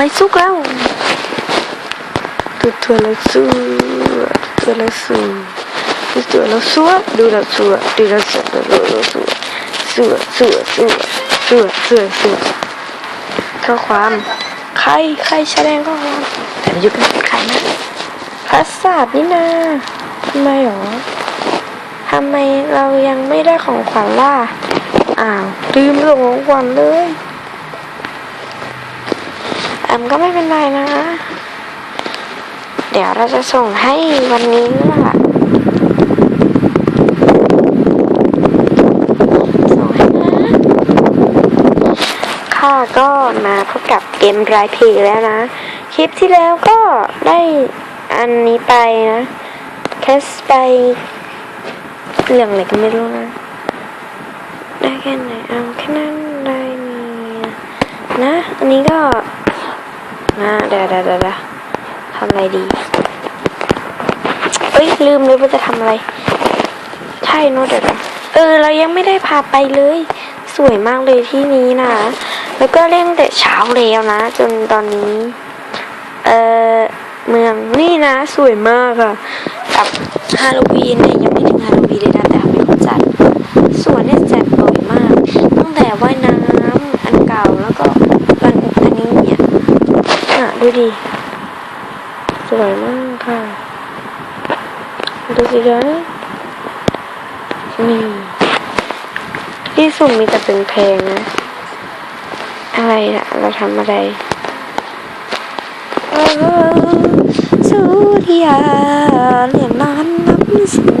ไม่สุกแล้วตัวตัวละสัวตัวละสัวตัวละสัวดูละสัวดูละสัวดูละสัวสัวสัวสัวสัวสัวสัวข้อความใครใครแสดงข้อความแต่ไม่ยุกันใครนะพัสสาบนี่นาทำไมหรอทำไมเรายังไม่ได้ของขวัญล่ะอ้าวลืมส่งของขวัญเลย แอมก็ไม่เป็นไรนะ เดี๋ยวเราจะส่งให้วันนี้ล่ะส่งให้นะค่ะก็มาพบกับเกมรายเพลย์แล้วนะ คลิปที่แล้วก็ได้อันนี้ไปนะแคสไปเรื่องอะไรก็ไม่รู้นะ ได้แค่ไหนเอาแค่นั้นได้มีนะ อันนี้ก็ นะเดี๋ยวเดี๋ยวเดี๋ยวเดาทำอะไรดี เอ้ย ลืมเลยว่าจะทำอะไร ใช่นอะเดี๋ยวเดี๋ยวเออ เรายังไม่ได้พาไปเลย สวยมากเลยที่นี้นะ แล้วก็เล่นแต่เช้าแล้วนะ จนตอนนี้ เออเมืองนี่นะ สวยมากอะกับฮาโลวีนเนี่ยยังไม่ถึงฮาโลวีนเลยนะแต่ไม่เขาจัดสวนเนี่ยจัดบ่อยมาก ตั้งแต่ว่ายน้ำอันเก่าแล้วก็อันอันนี้เนี่ยอะ ดูดิ สวยมากค่ะดูสิคะนี่ที่สุ่มมีแต่เป็นเพลงนะ อะไรอะเราทำอะไรโออสุริยาเนี่ยมนานนับสิน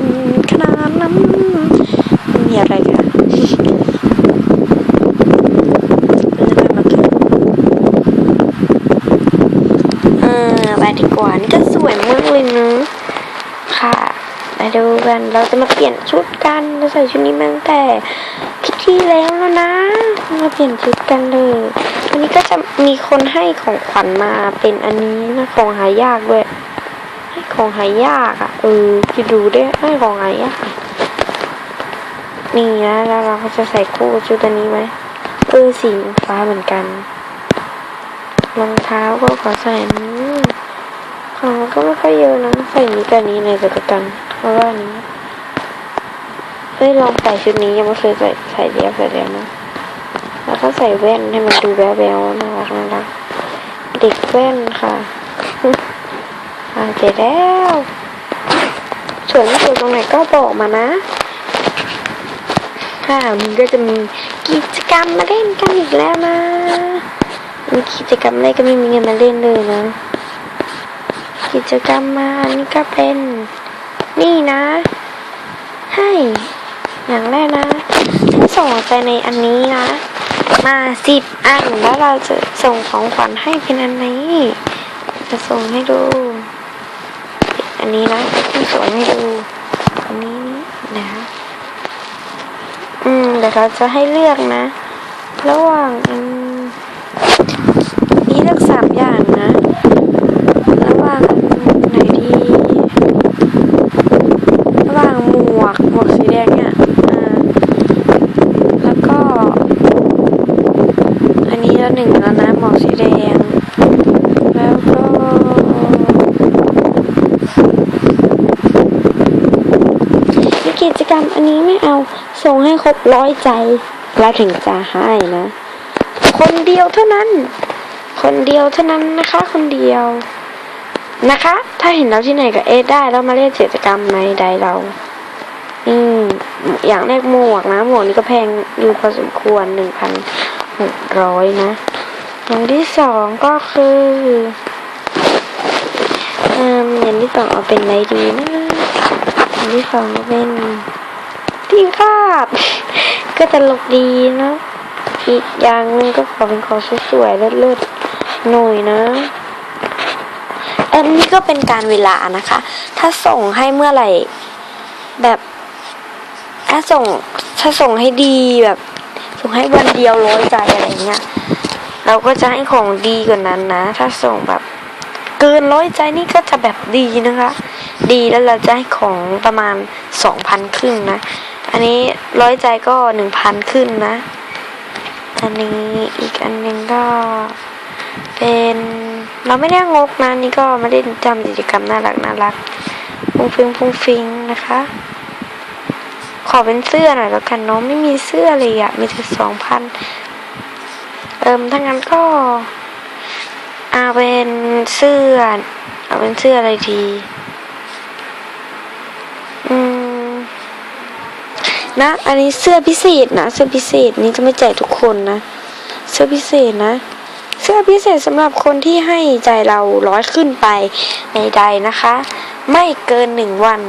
ขนาดน้ำมีอะไรกันเป็นอะไรมากันเออไปดีกว่านี่ก็สวยมากเลยเนอะค่ะมาดูกัน เราจะมาเปลี่ยนชุดกันเราใส่ชุดนี้มาตั้งแต่พิธีแล้วแล้วนะ มาเปลี่ยนชุดกันเลยอันนี้ก็จะมีคนให้ของขวัญมาเป็นอันนี้นะของหายากด้วย ให้ของหายากอะเออคิดดูได้ให้ของหายากนี่นะแล้วเราก็จะใส่คู่ชุดอันนี้ไหมเออสีฟ้าเหมือนกันรองเท้าก็ขอใส่นี้ของก็ไม่ค่อยเยอะนะใส่นี้กับนี้เลยแต่กันเพราะว่านนี้ เฮ้ยลองใส่ชุดนี้ยังไม่เคยใส่ใส่เดียวใส่เดียวนะแล้วก็ใส่แว่นให้มันดูแบ๊วๆน่ารักน่ารักเด็กแว่นค่ะอ่าเจแล้วสวยไม่สวยตรงไหนก็บอกมานะค่ะวันนี้ก็จะมีกิจกรรมมาเล่นกันอีกแล้วนะมีกิจกรรมอะไรก็ไม่มีเงินมาเล่นเลยนะ กิจกรรมมาอันนี้ก็เป็น นี่นะ ให้ อย่างแรกนะส่งไปในอันนี้นะ มาสิบอันแล้วเราจะส่งของขวัญให้เป็นอันนี้ จะส่งให้ดู อันนี้นะจะส่งให้ดู อันนี้นะอืมเดี๋ยวเราจะให้เลือกนะ ระหว่างอันเลือกสามอย่างนะ ระหว่างไหนดี ระหว่างหมวกหมวกสีแดงเนี่ยอ่าแล้วก็ อันนี้แล้วหนึ่งแล้วนะหมวกสีแดง แล้วก็มี กิจกรรมอันนี้ไม่เอา ส่งให้ครบร้อยใจเราถึงจะให้นะ คนเดียวเท่านั้น คนเดียวเท่านั้นนะคะ คนเดียวนะคะ ถ้าเห็นเราที่ไหนก็เอได้แล้วมาเล่นกิจกรรมในใดเรา อืม อย่างแรกหมวกนะ หมวกนี้ก็แพงอยู่พอสมควรหนึ่งพันหกร้อยนะ อย่างที่สองก็คือ อืมอย่างที่สองเอาเป็นอะไรดีนะ อย่างที่สองเอาเป็นที่คาดก็ตลกดีนะ อีกอย่างนึงก็ขอเป็นของสวยๆเลิศๆหน่อยนะอันนี้ก็เป็นการเวลานะคะ ถ้าส่งให้เมื่อไหร่ แบบถ้าส่งถ้าส่งให้ดีแบบ ส่งให้วันเดียวร้อยใจอะไรเงี้ยเราก็จะให้ของดีกว่านั้นนะ ถ้าส่งแบบ เกินร้อยใจนี่ก็จะแบบดีนะคะ ดีแล้วเราจะให้ของประมาณสองพันครึ่งนะ อันนี้ร้อยใจก็หนึ่งพันขึ้นนะ อันนี้อีกอันหนึ่งก็เป็นเราไม่ได้งกนะนี่ก็ไมาเล่นจำกิจกรรมน่ารักน่ารักฟุ้งฟิงฟุ้งฟิงนะคะ ขอเป็นเสื้อหน่อยแล้วกันเนาะไม่มีเสื้อเลยอะมีแต่สองพันเอิมถ้างั้นก็เอาเป็นเสื้อ เอาเป็นเสื้ออะไรดีอืม นะ อันนี้เสื้อพิเศษนะ เสื้อพิเศษนี้จะไม่แจกทุกคนนะ เสื้อพิเศษนะ เสื้อพิเศษสำหรับคนที่ให้ใจเราร้อยขึ้นไปในใดนะคะ ไม่เกินหนึ่งวัน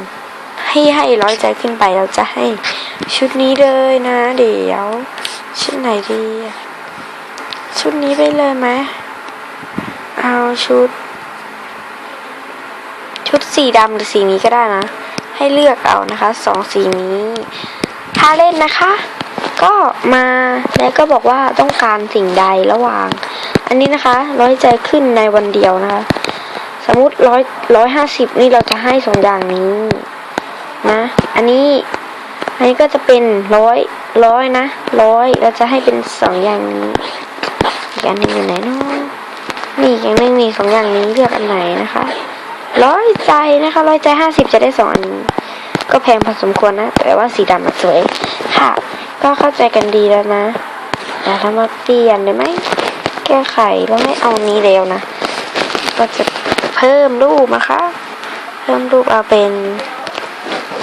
ให้ให้ร้อยใจขึ้นไปเราจะให้ชุดนี้เลยนะ เดี๋ยว ชุดไหนดี ชุดนี้ไปเลยไหมเอาชุด ชุดสีดำหรือสีนี้ก็ได้นะ ให้เลือกเอานะคะสองสีนี้ ถ้าเล่นนะคะ ก็มาแล้วก็บอกว่าต้องการสิ่งใดระหว่าง อันนี้นะคะร้อยใจขึ้นในวันเดียวนะคะ สมมุติร้อยร้อยห้าสิบนี่เราจะให้สองอย่างนี้นะ อันนี้อันนี้ก็จะเป็นร้อยร้อยนะร้อยเราจะให้เป็นสองอย่างนี้อีกอันหนึงอยู่ไหนเนาะนี่อย่างนึงนี่สองอย่างนี้เลือกอันไหนนะคะร้อยใจนะคะร้อยใจห้าสิบจะได้สองอันนี้ ก็แพงพอสมควรนะ แต่ว่าสีดำมันสวย ค่ะ ก็เข้าใจกันดีแล้วนะแต่ถ้ามาเปลี่ยนได้ไหม แก้ไขแล้วไม่เอานี้แล้วนะ ก็จะเพิ่มรูปนะคะ เพิ่มรูปเอาเป็น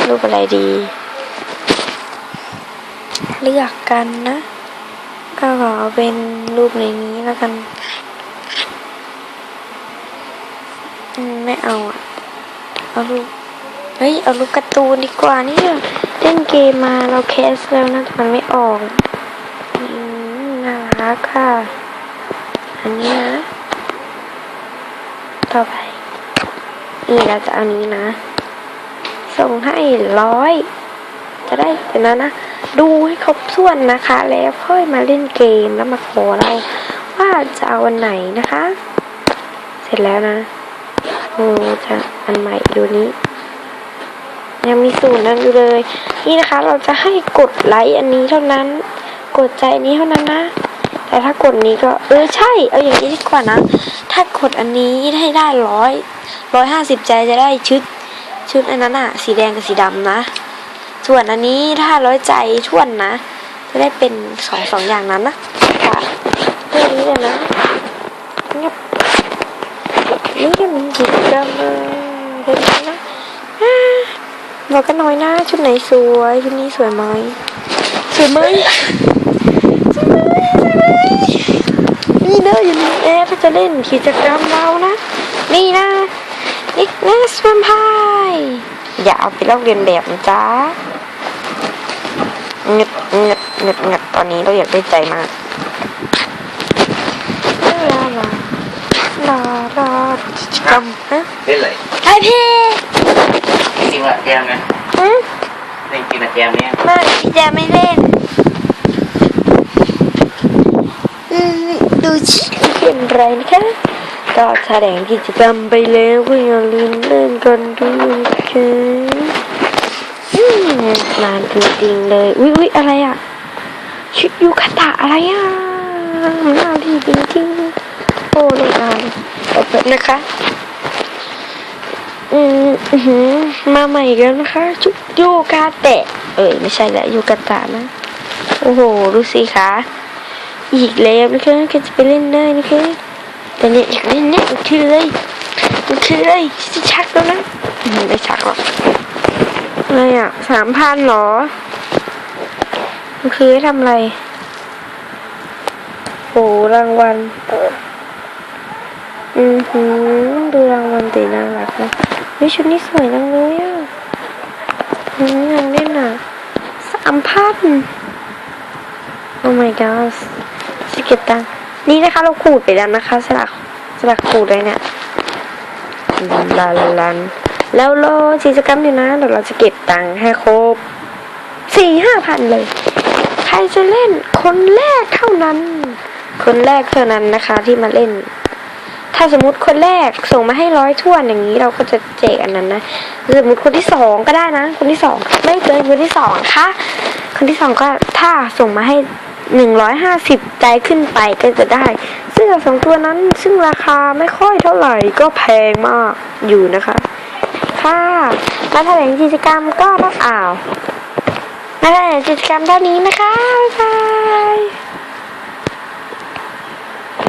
รูปอะไรดี เลือกกันนะ ก็ขอเอาเป็นรูปในนี้แล้วกันไม่เอาอะเอารูป เฮ้ย เอารูปการ์ตูนดีกว่านี่เล่นเกมมาเราแคสแล้วนะแต่มันไม่ออกอืมน่ารักค่ะ อันนี้นะ ต่อไป นี่เราจะเอานี้นะ ส่งให้ร้อย จะได้เดี๋ยวนะนะ ดูให้ครบถ้วนนะคะ แล้วค่อยมาเล่นเกมแล้วมาขอเราว่าจะเอาวันไหนนะคะ เสร็จแล้วนะโอ้จะอันใหม่ดูนี้ ยังมีศูนย์นั้นอยู่เลย นี่นะคะ เราจะให้กดไลค์อันนี้เท่านั้น กดใจอันนี้เท่านั้นนะ แต่ถ้ากดนี้ก็เออใช่ เอาอย่างนี้ดีกว่านะ ถ้ากดอันนี้ให้ได้ร้อยร้อยห้าสิบใจจะได้ชุดชุดอันนั้นอะสีแดงกับสีดำนะ ส่วนอันนี้ถ้าร้อยใจท่วนนะ จะได้เป็นสองสองอย่างนั้นนะค่ะเรื่องนี้เลยนะเงียบนี่จะมีกิจกรรมเลยเดี๋ยวนี้นะอ่าบอกกันหน่อยนะชุดไหนสวยชุดนี้สวยไหมสวยไหมสวยไหมสวยไหมนี่เด้ออยู่ในแอปจะเล่นกิจกรรมเรานะ นี่นะนิกเนสแวมไพร์อย่าเอาไปลอกเรียนแบบนะจ๊ะเงึดเงึดเงึดเงึดตอนนี้เราอยากได้ใจมากลาลาลาลาลากิจกรรมฮะเล่นเลยไอพี่ จริงๆละแจมนะอืมเล่นจริงละแจมเนี่ยไม่พี่แจไม่เล่นอืมดูชิเป็นไรนะคะก็แสดงกิจกรรมไปแล้วก็อย่าลืมเล่นกันด้วยนะคะอืมนานจริงๆเลย อุ้ยอุ้ยอะไรอะ ชุดยูคาตะอะไรอะน่าดีจริงๆโอ้เลยอ่านเอาเปิดนะคะ อืมอื้อหือมาใหม่อีกแล้วนะคะชุดยูกาเตะ เอ้ยไม่ใช่แหละยูกาตะนะ โอ้โหดูสิคะอีกแล้วนะคะก็จะไปเล่นได้นะคะแต่เนี่ยอยากเล่นเนี่ยมันคือเลยมันคือเลยจะชักแล้วนะไม่ชักหรอกอะไรอะสามพันหรอมันคือให้ทำอะไรโหรางวัลอือหือดูรางวัลตีน่ารักนะ วิชุดนี้สวยจังเลยอะอืมอยากเล่นอะสามพัน Oh my god สเก็ตตังนี่นะคะเราขูดไปแล้วนะคะสลักสลักขูดเลยเนี่ยลันลันลันแล้วรอกิจกรรมอยู่นะเดี๋ยวเราจะเก็บตังค์ให้ครบสี่ห้าพันเลย ใครจะเล่นคนแรกเท่านั้น คนแรกเท่านั้นนะคะที่มาเล่น ถ้าสมมติคนแรกส่งมาให้ร้อยถ้วนอย่างนี้เราก็จะแจกอันนั้นนะสมมติคนที่สองก็ได้นะ คนที่สองไม่เกินคนที่สองค่ะคนที่สองก็ถ้าส่งมาให้หนึ่งร้อยห้าสิบใจขึ้นไปก็จะได้ เสื้อสองตัวนั้นซึ่งราคาไม่ค่อยเท่าไหร่ก็แพงมากอยู่นะคะ ค่ะมาแถลงกิจกรรมก็ต้องอ่าวมาแถลงกิจกรรมเท่านี้นะคะบ๊ายบาย